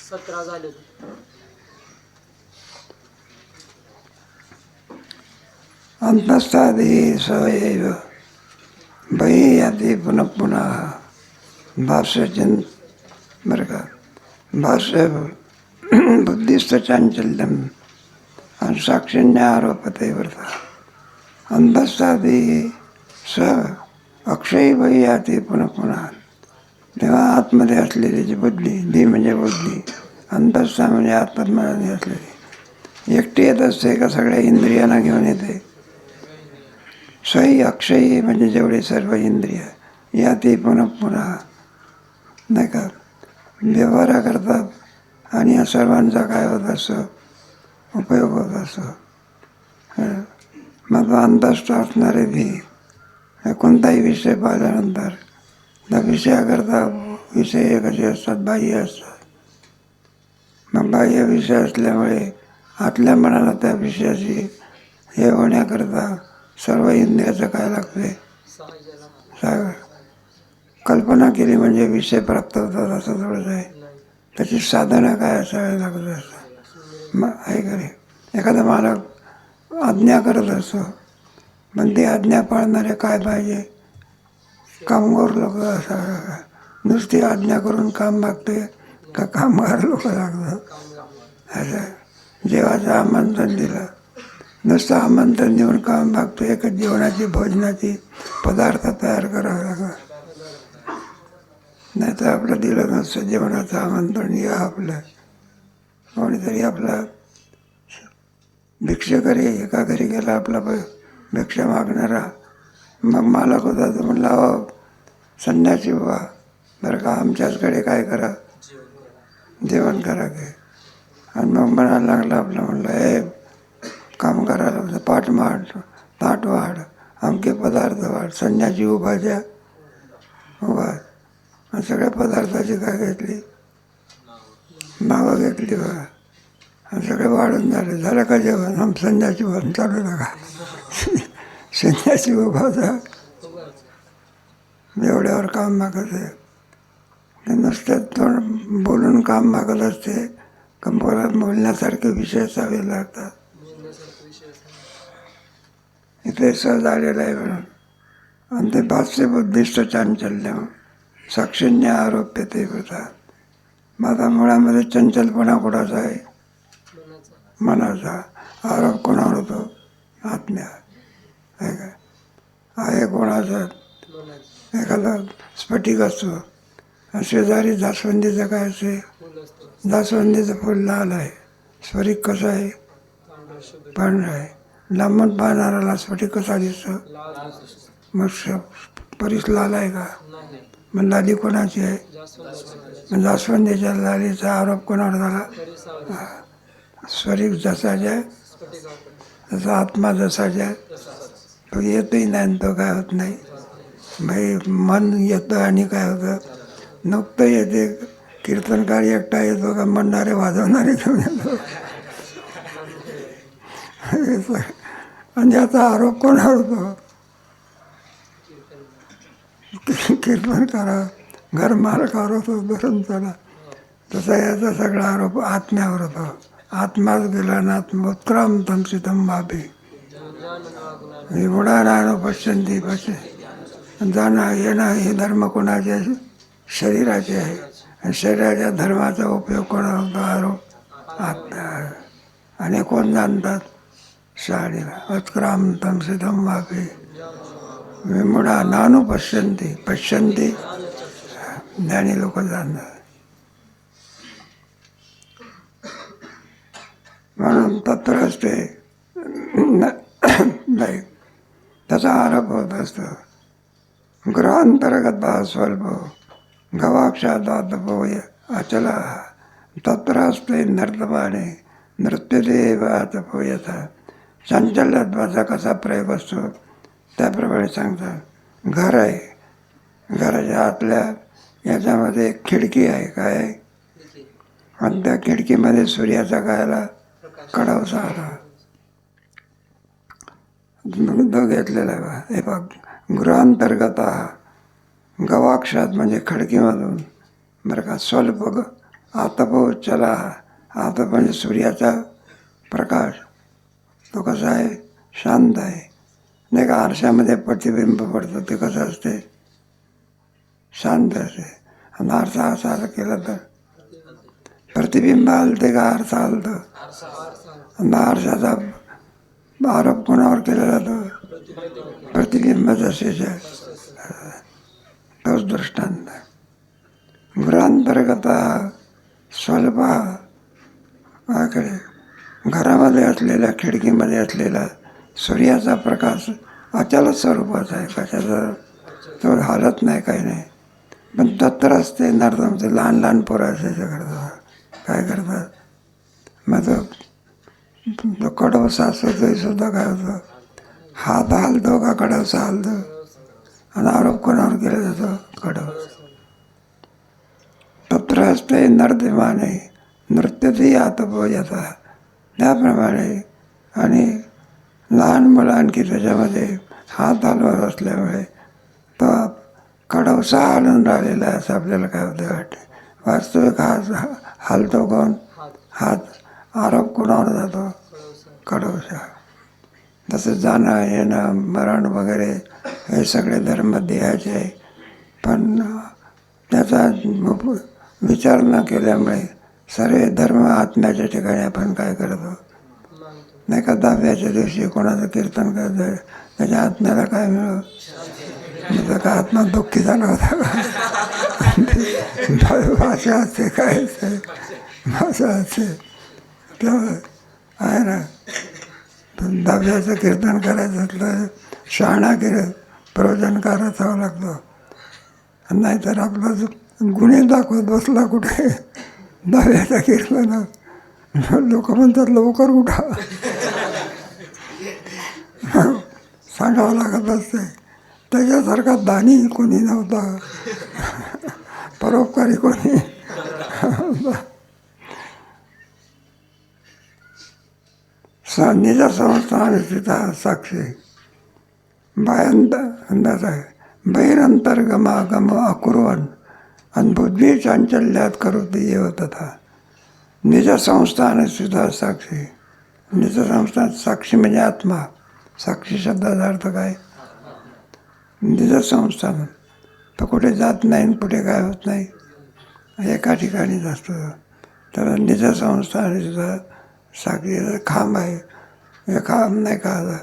सतरा झाले. होते अंतस्तादी सवयैव बहियाती पुनः पुनः भाष्यचिन बरं का भाष्य बुद्धिस्त चांचल्यम साक्षिण्य आरोपते व्रता. अंतस्तादी स अक्षयी बहियाती पुन्हा पुन्हा तेव्हा आतमध्ये असलेली जी बुद्धी दी म्हणजे बुद्धी अंतस्था म्हणजे आत्ममध्ये असलेली. एकटी येत असते का सगळ्या इंद्रियांना घेऊन येते. सई अक्षयी म्हणजे जेवढे सर्व इंद्रिय या ते पुन्हा पुन्हा नाही का? व्यवहार करतात आणि या सर्वांचा काय होत असं उपयोग होत असतो हं. मग अंतस्थ असणारे बी हे कोणताही विषय पाहिल्यानंतर त्या विषयाकरता विषय कसे असतात बाह्य असतात. मग बाह्य विषय असल्यामुळे आतल्या मनाला त्या विषयाची हे होण्याकरता सर्व इंद्रियाचं काय लागते कल्पना केली म्हणजे विषय प्राप्त होतात असं थोडंसं आहे. त्याची साधना काय असावी लागत असतात? मग आहे एखादा मालक आज्ञा करत असतो पण ते आज्ञा पाळणारे काय पाहिजे? कामगार लोक असा नुसती आज्ञा करून काम मागते का कामगार लोक लागतात? असं. जेवाचं आमंत्रण दिलं. नुसतं आमंत्रण देऊन काम मागतो एक जेवणाची भोजनाची पदार्थ तयार करावं लागतात. नाही तर आपलं दिलं नसतं जेवणाचं आमंत्रण या आपलं. कोणीतरी आपला भिक्षकरी एका घरी गेला आपला प- भिक्षा मागणारा. मग मालक होता तो म्हणला अहो संन्यासी बाबा बरं का आमच्याचकडे काय करा? जेवण करा काय आणि मग म्हणायला लागला आपलं म्हणलं हे काम करायला म्हणजे पाठ माड ताट वाढ अमके पदार्थ वाढ संन्यासी उभा द्या. उभा सगळ्या पदार्थाची काय घेतली? नावं घेतली बघा आणि सगळे वाढून झाले. झालं का जेवण? आम संध्याची वन चालू नका. संध्याची उभा होता एवढ्यावर काम मागत आहे. ते नुसतं थोडं बोलून काम मागत असते. का बोलण्यासारखे विषय चावे लागतात. इथे सहज आलेलं आहे म्हणून. आणि ते पाचशे बुद्धिस्ट चांचल्य साक्षींनी आरोप्य ते होतात. माझा मुळामध्ये चंचलपणा कुणाचा आहे? मनाचा. आरोप कोणावर होतो? आत्म्या. आहे का? आहे कोणाचा? एखादा स्फटिक असतो. शेजारी जास्वंदीचं काय असते जास्वंदीचं फुल लाल आहे. स्फटिक कसं आहे? पांढरा पांढरं आहे. लांबून पाहणाराला स्फटिक कसा दिसतो? मग परिस परीस लाल आहे का? मग लाली कोणाची आहे? मग जास्वंदीच्या लालीचा आरोप कोणावर झाला? तरी जसाच्या आहे तसा आत्मा जसाच्या आहे. तो येतही नाही आणि तो काय होत नाही. भाई मन येतं आणि काय होतं? नुकतं येते. कीर्तनकार एकटा येतो का? म्हणणारे वाजवणारे घेऊन येतो आणि याचा आरोप कोणावर होतो? कीर्तन करा घर मालकावर होतो धरून चला तसा याचा सगळा आरोप आत्म्यावर होतो. आत्माच गेला ना आत्मोत्क्राम तमसितम बाबी एवढा राहणं पश्चंती पश्च जाणं येणं हे धर्म कोणाचे आहे? शरीराचे आहे. आणि शरीराच्या धर्माचा उपयोग कोणा होतो आरोप आत्म्या आणि कोण जाणतात? शाळेला. उत्क्राम तमसितम तंबाबी विमुडा नानु पश्यंती पश्यंती ज्ञानी लोक जाणतात. म्हणून तत्रच ते नाही त्याचा आरोप होत असतो. ग्रहांतर्गत भाव स्वल्प गवाक्षात पोय अचला तत्रास्ते नर्तमाने नृत्यदेव पोयथा चांचल्यत्वाचा कसा प्रयोग असतो? त्याप्रमाणे सांगतात घर आहे. घराच्या आतल्या याच्यामध्ये एक खिडकी आहे काय? आहे? आणि त्या खिडकीमध्ये सूर्याचा कायला कडावसा आला तो घेतलेला आहे बा. हे बघ. गृहांतर्गत गवाक्षात म्हणजे खडकीमधून. बरं का स्वल्प ग आतप चला आता म्हणजे सूर्याचा प्रकाश. तो कसा आहे? शांत आहे. नाही का आरशामध्ये प्रतिबिंब पडतं ते कसं असते शांत असते आणि आरसा असा असं केला तर प्रतिबिंब हलते का आरसा हलतं आरसा आणि आरशाचा आरोप कोणावर केला जातो प्रतिबिंब जसेच आहे तोच दृष्टांत गृहांतर्गत स्वल्प घरामध्ये असलेल्या खिडकीमध्ये असलेला सूर्याचा प्रकाश अचल स्वरूपाचा आहे कशाचा? तो हालत नाही काही नाही. पण तत्र असते नर्दम लहान लहान पोरं असायचं करतात. काय करतात? मग तो कडवसा असतो तरी काय होतं हात हालतो का कडवसा हालतो आणि आरोप कोणावर केला जातो? कडव. तत्र असते नर्दमाने नृत्यतही आतप येतात त्याप्रमाणे आणि लहान मुलं आणखी त्याच्यामध्ये हात हलवत असल्यामुळे तो कडवसा हालून राहिलेला आहे असं आपल्याला काय होतं वाटते? वास्तविक हात हालतो कोण? हात आरोप कोणावर जातो? कडवसा. तसं जाणं येणं मरण वगैरे हे सगळे धर्म देहाचे आहे पण त्याचा विचार न केल्यामुळे सर्व धर्म आत्म्याच्या ठिकाणी आपण काय करतो? नाही का दहाव्याच्या दिवशी कोणाचं कीर्तन करायचं त्याच्या आत्म्याला काय मिळव म्हणजे का आत्मा दुःखी झाला होता का? भाषा असते काय असते भाषा असते त्यामुळे आहे ना पण दहाव्याचं कीर्तन करायचं असलं शहाणा केलं प्रवचनकार असावं लागतो. नाहीतर आपला गुन्हे दाखवत बसला कुठे? दहाव्याचा कीर्तन. लोक म्हणतात लवकर उठा. सांगावं लागत असते त्याच्यासारखा दानी कोणी नव्हता. परोपकारी कोणी. निज संस्थान तिथं साक्षी. बायंत अंदाज आहे. बहिरंतर्गमागम अकुर्वन आणि बुद्धी चांचल्यात करोती येव तथा निज संस्थान सुद्धा साक्षी निज संस्थान साक्षी म्हणजे आत्मा. साक्षी शब्दाचा अर्थ काय? निज संस्थान. तर कुठे जात नाही कुठे काय होत नाही एका ठिकाणीच असतो. तर निज संस्थान सुद्धा साक्षी खांब आहे. हे खांब नाही का?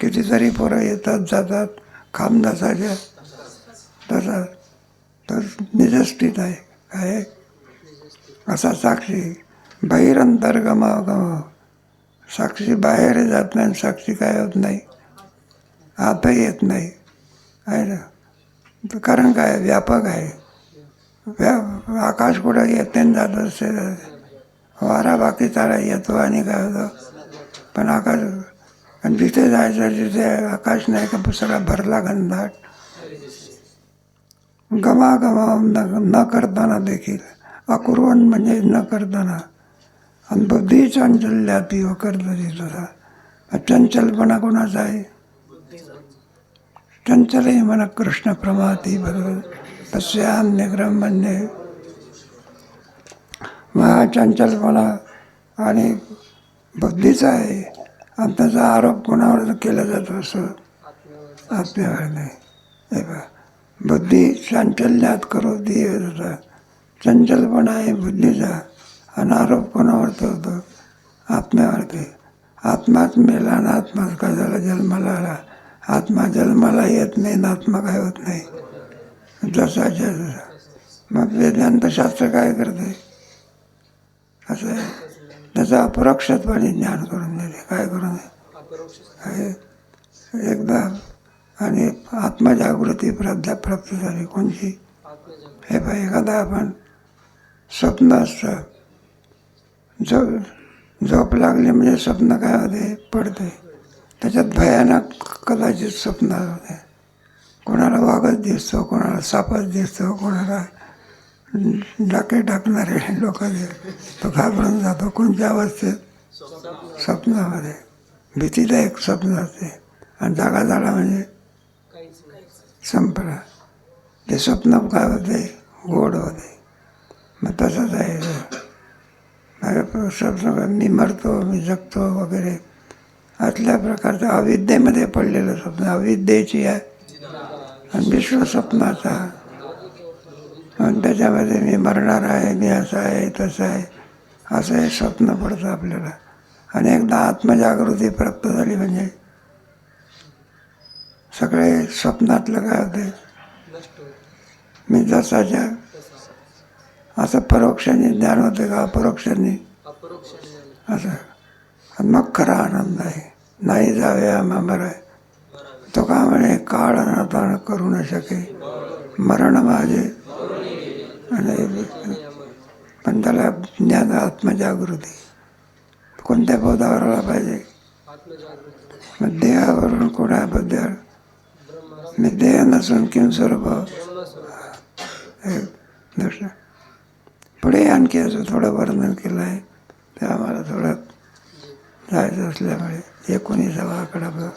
कितीतरी पोरं येतात जातात खांब नसायच्या तसा तर निजस्थित आहे. काय? असा साक्षी. बहिरंतर्गमागम साक्षी बाहेर जात नाही आणि साक्षी काय होत नाही. आतही येत नाही. आहे ना? कारण काय? व्यापक आहे. व्या आकाश कुठं येते आणि जात असते वारा बाकी तारा येतो आणि काय होतं? पण आकाश आणि जिथे जायचं तिथे आकाश नाही का? सगळा भरला घनदाट. गमागमा न न करताना देखील. अकुर्वण म्हणजे न करताना. बुद्धी चांचल्याती व करतरी तुझा चंचलपणा कोणाचा आहे? चंचलही म्हणा कृष्ण प्रमाती बरोबर. तस्यान्य ब्रह्मण्य. मग चंचलपणा आणि बुद्धीचा आहे. आणि त्याचा आरोप कोणावर केला जातो असं? आत्म्यावर नाही. हे पहा. बुद्धी चांचल्यात करो दे चंचलपणा आहे बुद्धीचा. आणि आरोप कोणावरती होतो. आत्म्यावरती. आत्माच मेला आणि आत्माच काय झाला जन्माला आला आत्मा जन्माला येत नाही ना आत्मा काय होत नाही. जसाच्या जसा. मग वेदांतशास्त्र काय करते? असं आहे. त्याचा अपरोक्षपणे ज्ञान करून देते. काय करून देते? एकदा आणि आत्मजागृती प्राप्त प्राप्त झाली. कोणची? हे पाय एखादा आपण स्वप्न असतं. झोप झोप लागली म्हणजे स्वप्न काय होते? पडते. त्याच्यात भयानक कदाचित स्वप्न होते. कोणाला वाघच दिसतो कोणाला सापच दिसतो कोणाला डाके टाकणारे लोक तो घाबरून जातो. कोणत्या अवस्थेत? स्वप्नामध्ये भीतीदायक स्वप्न असते आणि जागा झाला म्हणजे संपला. ते स्वप्न काय होते? गोड होते. मग तसंच आहे. माझं स्वप्न मी मरतो मी जगतो वगैरे. असल्या प्रकारचं अविद्येमध्ये पडलेलं स्वप्न अविद्येची आहे. आणि विश्व स्वप्नाचा आणि त्याच्यामध्ये मी मरणार आहे मी असं आहे तसं आहे. असं हे स्वप्न पडतं आपल्याला. आणि एकदा आत्मजागृती प्राप्त झाली म्हणजे सगळे स्वप्नातलं काय होते मी जसाच्या असं परोक्षाने ज्ञान होते का? अपरोक्षाने असं. मग खरा आनंद आहे. नाही जावे आम्हा आहे तो का म्हणे काळ अनाथान करू न शके. मरण माझे. आणि पण त्याला ज्ञान आत्मजागृती. कोणत्या पदावर आला पाहिजे? मग देहावरून कोणाबद्दल? मी देह नसून किंवा स्वरूप? हे पुढे आणखी असं थोडं वर्णन केलं आहे ते आम्हाला थोडं जायचं असल्यामुळे एकोणीसावा आकडा बघा.